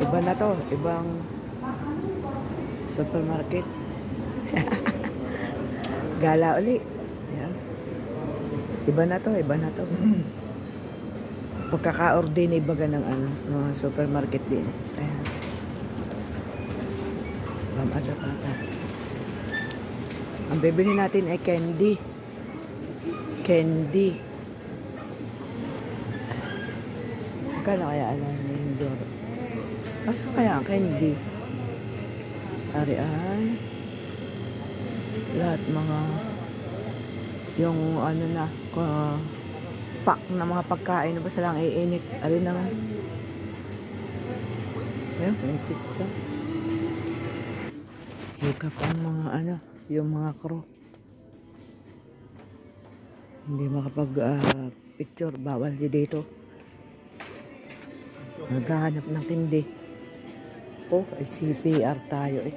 Iba na to. Ibang supermarket. Gala uli. Yan. Iba na to. Iba na to. Pagkaka-ordinate baga ng ano, mga supermarket din. Ayan. Ma'am Ada Pata. Ang bibili natin ay candy. Candy. Magkano kaya alam ni Indor? Masa kaya ang candy? Ari ay lahat mga yung ano na ka, pack na mga pagkain na basta lang iinit. Ari naman. Ayun, may pizza. Hikap ang mga ano, yung mga crew. Hindi makapag ah, picture, bawal di dito. Naghahanap ng tindi. Ko, ay CPR tayo eh.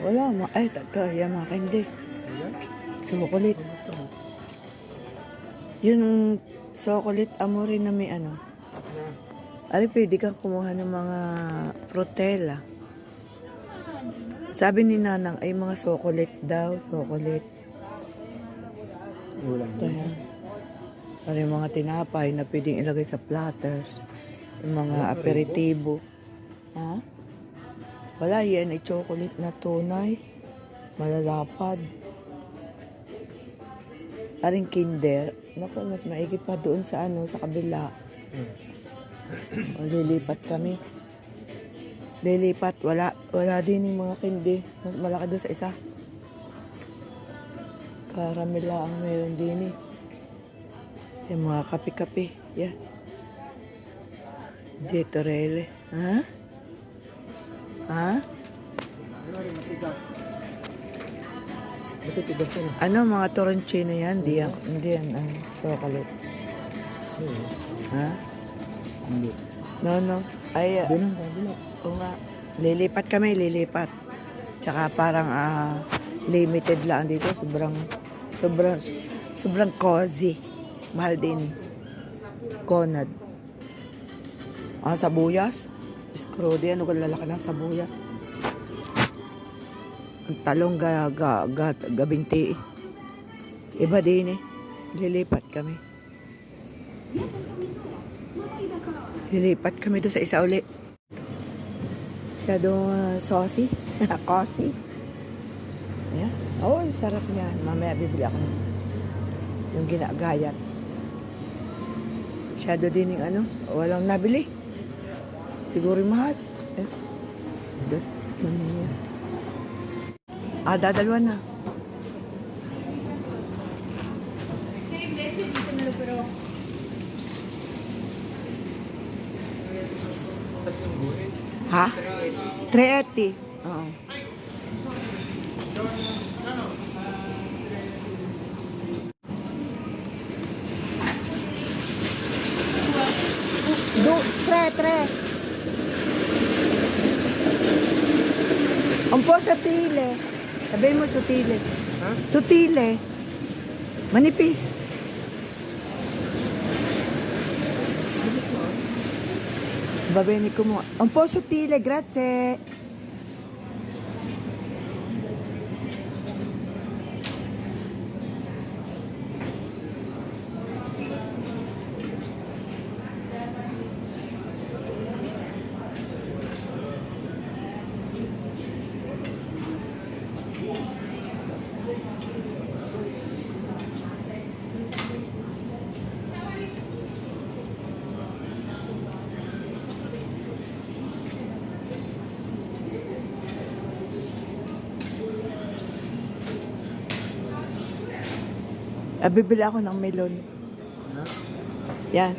Wala, ma ay, tato, yan mga hindi. Sukulit. Yung chocolate amory na may ano. Ari, pwede kang kumuha ng mga protela. Sabi ni Nanang ay mga chocolate daw, chocolate. Ulam. Kaya, ano yung mga tinapay na pwedeng ilagay sa platters. Mga aperitibo. Ha? Wala, yan ay chocolate na tunay. Malalapad. Aring kinder. Naku, mas maigi pa doon sa ano, sa kabila. O, lilipat kami. Lilipat, wala, wala din yung mga kindi. Mas malaki doon sa isa. Karamela ang meron din eh. Yung mga kape-kape. Yan. Jetorele. Ha? Ha? Ano. Matitigas yun. Ano mga toroncino yan? Hindi yan. Hindi yan. Chocolate. Oo. Ha? Hindi. No, no. Ay, uh, Doon ang kabila. oo nga. Lilipat kami, lilipat. Tsaka parang ah, limited lang dito. Sobrang, sobrang, sobrang cozy. Mahal din. Conad. Ah, sabuyas. Scrody. Ano kang lalaki ng sabuyas? Ang talong ga, ga, ga, gabinti. Iba din eh. Lilipat kami. Lilipat kami doon sa isa uli. Masyadong uh, saucy. Cozy. Ayan. Oo, oh, sarap niyan. Mamaya bibili ako ng yung ginagayat. Masyado din yung ano, walang nabili. Siguro yung mahal. Eh, dos, ano yan. Ah, dadalwa na. Ha? 380. Oo. Do, tre, tre. Un po sutile. Sabihin mo sutile. Ha? Sutile. Manipis. Babeni ko mo. Un po sutile, grazie. Ah, bibili ako ng melon. Yan.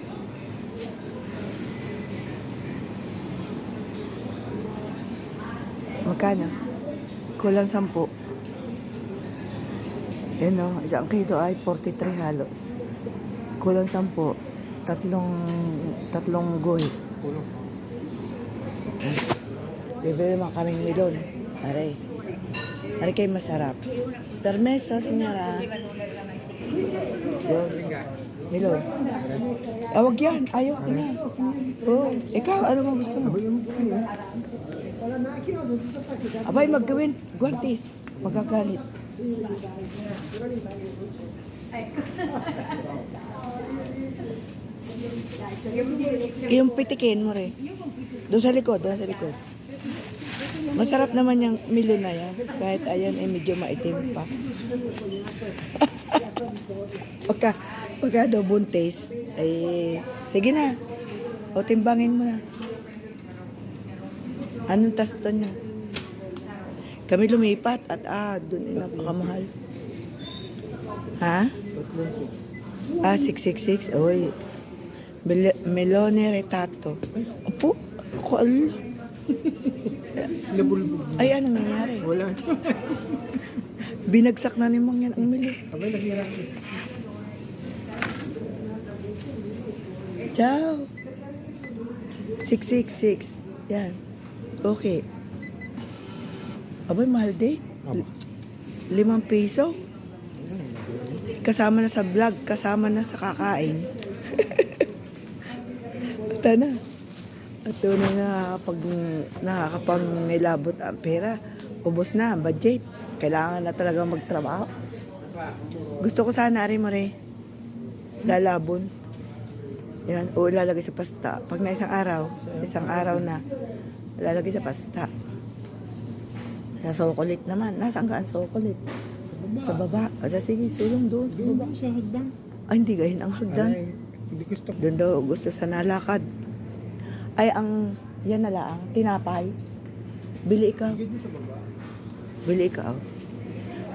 Magkano? Kulang sampu. Yan o, isang kilo ay 43 halos. Kulang sampu. Tatlong, tatlong goy. Kulong. Bibili mo kaming melon. Aray. Aray kayo masarap. Permeso, senyora. Yun. Milon. Ah, wag yan. Ayaw ko na. Oo. Ikaw, ano ba gusto mo? Abay, maggawin. Guantes. Magagalit. Yung pitikin mo rin. Doon sa likod, doon sa likod. Masarap naman yung milon na yan. Kahit ayan, eh, medyo maitim pa. pagka, pagka daw buntis, ay, sige na. O, timbangin mo na. Anong tasto niya? Kami lumipat at ah, doon ay napakamahal. Ha? Ah, 666. Oy. Mel- Melone Retato. Opo, ako. Nabulbog. Ay, ano nangyari? Wala. Binagsak na ni Mang yan ang mili. Abay, naghirap. Ciao. 666. Yan. Okay. Abay, mahal din. Aba. Limang piso. Kasama na sa vlog, kasama na sa kakain. Ito na. Ito na nakakapag, nakakapang nilabot ang pera. Ubos na ang budget. Kailangan na talaga magtrabaho. Gusto ko sana rin mo rin. Lalabon. Yan. O ilalagay sa pasta. Pag na isang araw, isang araw na, ilalagay sa pasta. Sa chocolate naman. Nasaan ka ang chocolate? Sa baba. O sa sige, sulong doon. Sa Doon ba siya hagdan? Ay, hindi gahin ang hagdan. Aray, hindi gusto. Doon daw gusto sa nalakad. Ay, ang, yan na lang, tinapay. Bili ikaw. Sige sa baba. Bili ikaw.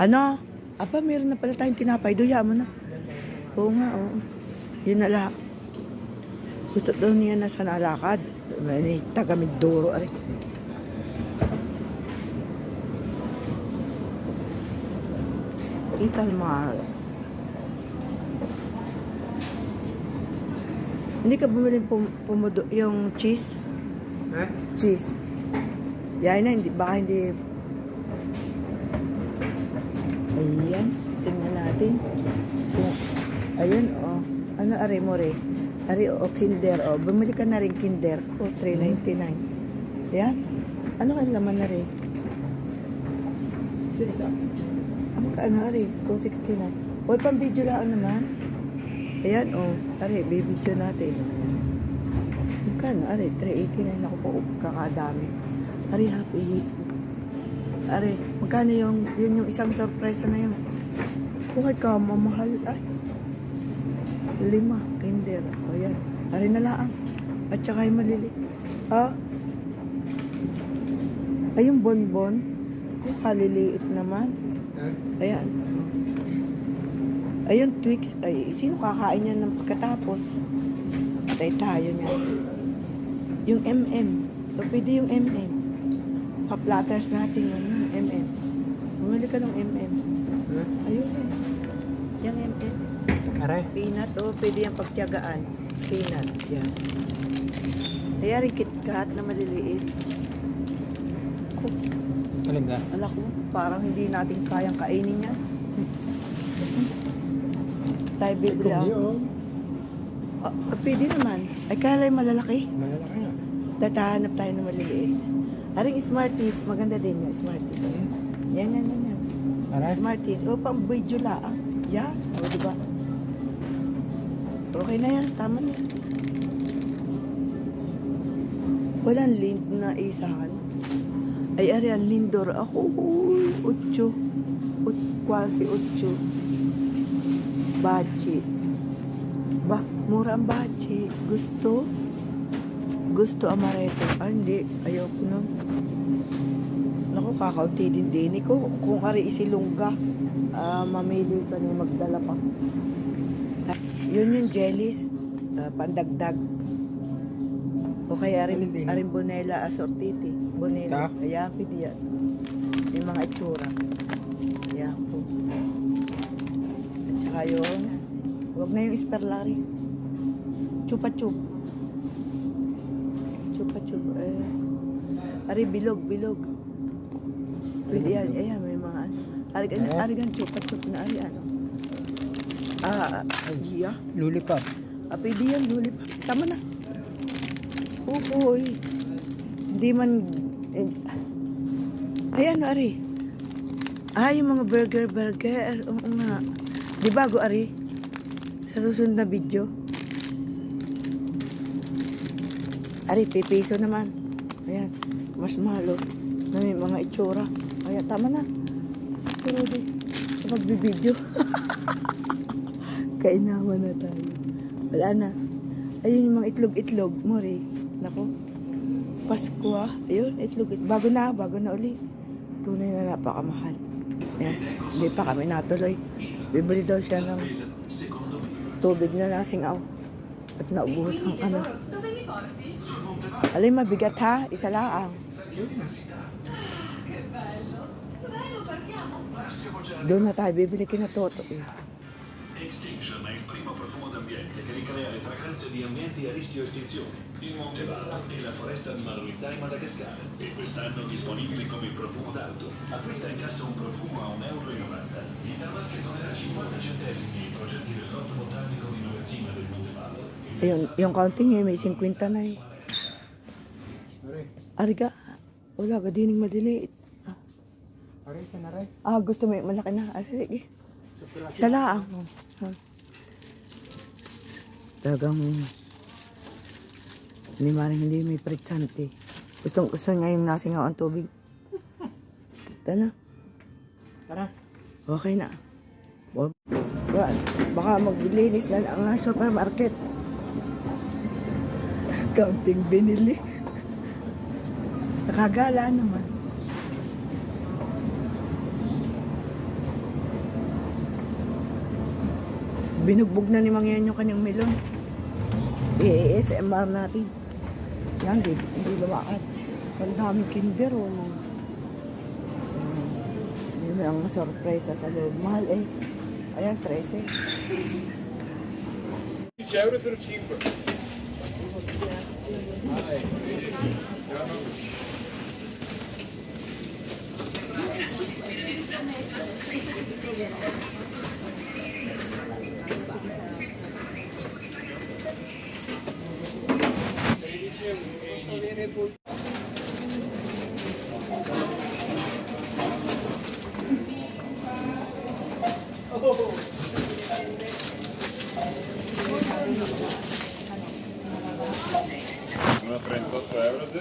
Ano? Aba, meron na pala tayong tinapay. Duya mo na. Oo nga, oo. Yun na lang. Gusto daw niya na sa nalakad. May taga Mindoro. Ari. Ital mahal. Hindi ka bumili pum pumudo yung cheese? Ha? Cheese. Yan na, hindi, baka hindi... Ayan, tingnan natin. Kung, ayan, oh. Ano, are mo re? Are, o, oh, kinder, oh. Bumili ka na rin kinder. Oh, 3.99. Yan. Ano kang laman na rin? Isa-isa. Ano ka, ano, are? 269. Hoy, pang video lang naman. Ayan, oh. Are, bibidyo natin. Magkano? Are, 389 ako po. Kakadami. Are, happy hippo. Are, magkano yung, yun yung isang sorpresa na yun? Bakit ka mamahal? Ay, lima, kinder. O yan. Are na laang. At saka yung malili. Ha? Ay, yung bonbon. Kung kaliliit naman. Ha? Ayan. Ayun, Twix. Ay, sino kakain yan ng pagkatapos? Patay tayo niya. Yung MM. So, pwede yung MM. Pa-platters natin yun. Bumili ka ng MM. Ha? Ayun eh. Yung MM. Aray. Peanut, oh, pwede yung pagtiyagaan. Peanut, yan. Kaya rin KitKat na maliliit. Alin ka? ala ko, parang hindi natin kayang kainin yan. Tayo bibili ako. Ah, ah, pwede naman. Ay, kala yung malalaki. Malalaki nga. Tatahanap tayo ng maliliit. Aring Smarties, maganda din yan, Smarties. Hmm? Yan, yan, yan, yan. Aray. Smarties. O, pang video laang. Yan. O, diba? Okay na yan. Tama na yan. Walang lind na isahan. Ay, ari, ang lindor. Ako, uy, utso. Ut, kwasi utso. Bachi. Ba, mura ang bachi. Gusto? Gusto amaretto. Ah, hindi. Ayoko nun. Naku, kakaunti din din ko. Kung ari isilungga, ah, mamili ka na magdala pa. Yun yung jellies, ah, pandagdag. O kaya rin, Alin din? arin bonela assortiti. Bonela. Ayan, pwede yan. Yung mga itsura. Ayan po. At saka yun, huwag na yung esperlari. Chupa chup. Chupa chup. Eh. Ari, bilog, bilog. Pwede yan. Ayan, may mga ano. Arigan, Eh? arigan chupa chup na ari ano. Ah, agiya. Lollipop. Apidi yan, luli pa. Tama na. Uy. Hindi man... Eh, ayan, Ari. Ah, yung mga burger, burger. Oo nga. Di bago, Ari? Sa susunod na video. Ari, pipiso naman. Ayan. Mas mahalo. Na may mga itsura. Ayan, tama na. Pero di. Sa magbibideo. Kainawa na tayo. Wala na. Ayun yung mga itlog-itlog. Mori. Nako. Pasko ah. Ayun, itlog. it- Bago na, bago na uli. Tunay na napakamahal. Yan. Hindi pa kami natuloy. Bibili daw siya ng tubig na nasingaw. At naubusan ka na. Alay, mabigat ha. Isa lang. Doon na tayo. Bibili kina Toto. Extinction è il primo profumo d'ambiente che ricrea le fragranze di ambienti a rischio estinzione. Il Montevallo e la foresta di Malurizza in Madagascar. E quest'anno disponibile come profumo d'auto. Acquista in cassa un profumo a 1,90 euro. Il tabacco donerà 50 centesimi ai progetti dell'Orto Botanico di Novezzima del counting eh, may 50 na eh. Aray. Ariga, wala ka dining madiliit. Aray, saan aray? Ah, gusto mo yung malaki na. Ah, sige. Isa lang. Ah. Talagang hindi maring hindi may pritsante. Gustong gusto niya yung nasingaw ang tubig. Ito na. Tara. Okay na. Ba- Baka maglinis na ang supermarket. Counting binili. Nakagala naman. Binugbog na ni Mangyan yung kanyang melon. I-ASMR natin. Yan, di, hindi lumakad. Ang daming kinder, oh. Yun ang sorpresa sa loob. Mahal eh. Ayan, 13. 10 euro voor cheaper. Una 38 euro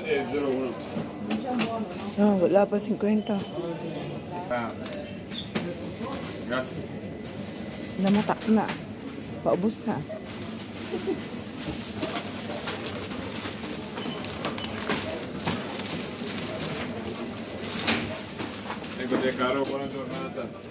e 01. Ah, wala pa 50. Ah. Grazie. Namatak na. Paubos na. Ecco te caro, buona giornata.